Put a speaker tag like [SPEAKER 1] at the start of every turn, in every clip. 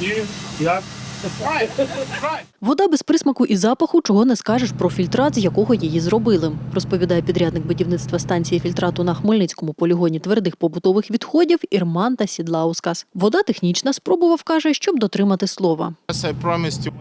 [SPEAKER 1] І як?
[SPEAKER 2] Вода без присмаку і запаху, чого не скажеш про фільтрат, з якого її зробили, розповідає підрядник будівництва станції фільтрату на Хмельницькому полігоні твердих побутових відходів Ірманта Сідлаускас. Вода технічна, спробував каже, щоб дотримати слова.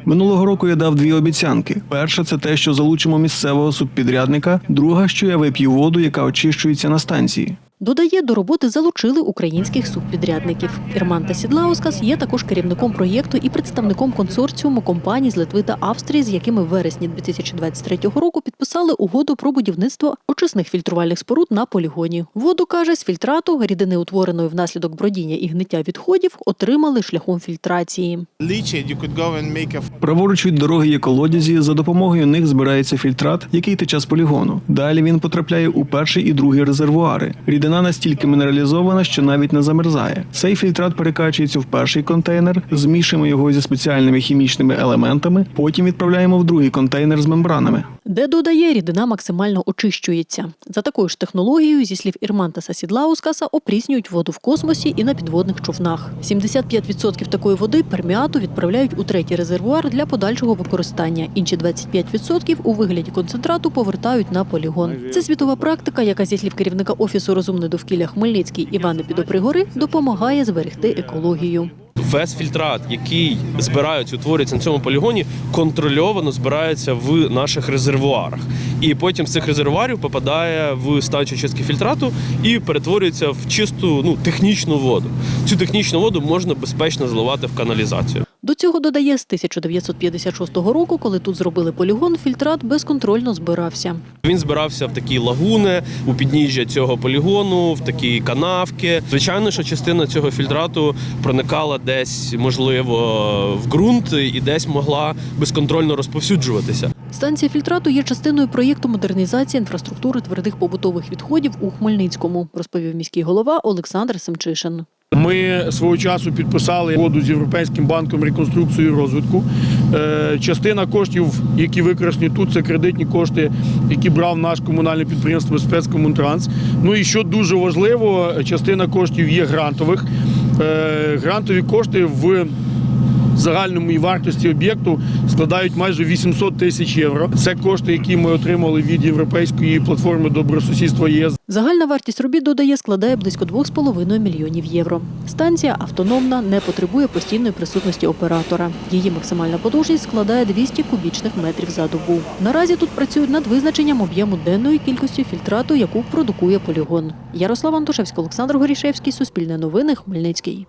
[SPEAKER 3] Минулого року я дав дві обіцянки: перша це те, що залучимо місцевого субпідрядника. Друга, що я вип'ю воду, яка очищується на станції.
[SPEAKER 2] Додає, до роботи залучили українських субпідрядників. Ірманта Сідлаускас є також керівником проєкту і представником консорціуму компаній з Литви та Австрії, з якими в вересні 2023 року підписали угоду про будівництво очисних фільтрувальних споруд на полігоні. Воду каже, з фільтрату рідини, утвореної внаслідок бродіння і гниття відходів, отримали шляхом фільтрації.
[SPEAKER 3] Праворуч від дороги є колодязі. За допомогою них збирається фільтрат, який тече з полігону. Далі він потрапляє у перший і другий резервуари. Рідина настільки мінералізована, що навіть не замерзає. Цей фільтрат перекачується в перший контейнер, змішуємо його зі спеціальними хімічними елементами. Потім відправляємо в другий контейнер з мембранами.
[SPEAKER 2] Де додає, рідина максимально очищується. За такою ж технологією, зі слів Ірмантаса Сідлаускаса, опріснюють воду в космосі і на підводних човнах. 75% такої води перміату відправляють у третій резервуар для подальшого використання. Інші 25% у вигляді концентрату повертають на полігон. Це світова практика, яка зі слів керівника офісу розумне довкілля Хмельницький Івана Підопригори допомагає зберегти екологію.
[SPEAKER 4] Весь фільтрат, який збирається, утворюється на цьому полігоні, контрольовано збирається в наших резервуарах. І потім з цих резервуарів попадає в станцію чистки фільтрату і перетворюється в чисту ну, технічну воду. Цю технічну воду можна безпечно зливати в каналізацію.
[SPEAKER 2] До цього додає з 1956 року, коли тут зробили полігон, фільтрат безконтрольно збирався.
[SPEAKER 4] Він збирався в такі лагуни у підніжжя цього полігону, в такі канавки. Звичайно, що частина цього фільтрату проникала десь, можливо, в ґрунт і десь могла безконтрольно розповсюджуватися.
[SPEAKER 2] Станція фільтрату є частиною проєкту модернізації інфраструктури твердих побутових відходів у Хмельницькому, розповів міський голова Олександр Семчишин.
[SPEAKER 1] Ми свого часу підписали угоду з Європейським банком реконструкції і розвитку. Е, Частина коштів, які використані тут, це кредитні кошти, які брав наш комунальне підприємство спецкомунтранс. Ну і що дуже важливо, частина коштів є грантових. Е, Грантові кошти в загальному вартості об'єкту складають майже 800 тисяч євро. Це кошти, які ми отримали від європейської платформи добросусідства ЄС.
[SPEAKER 2] Загальна вартість робіт додає складає близько 2,5 мільйонів євро. Станція автономна, не потребує постійної присутності оператора. Її максимальна потужність складає 200 кубічних метрів за добу. Наразі тут працюють над визначенням об'єму денної кількості фільтрату, яку продукує полігон. Ярослав Антошевський, Олександр Горішевський, Суспільне новини, Хмельницький.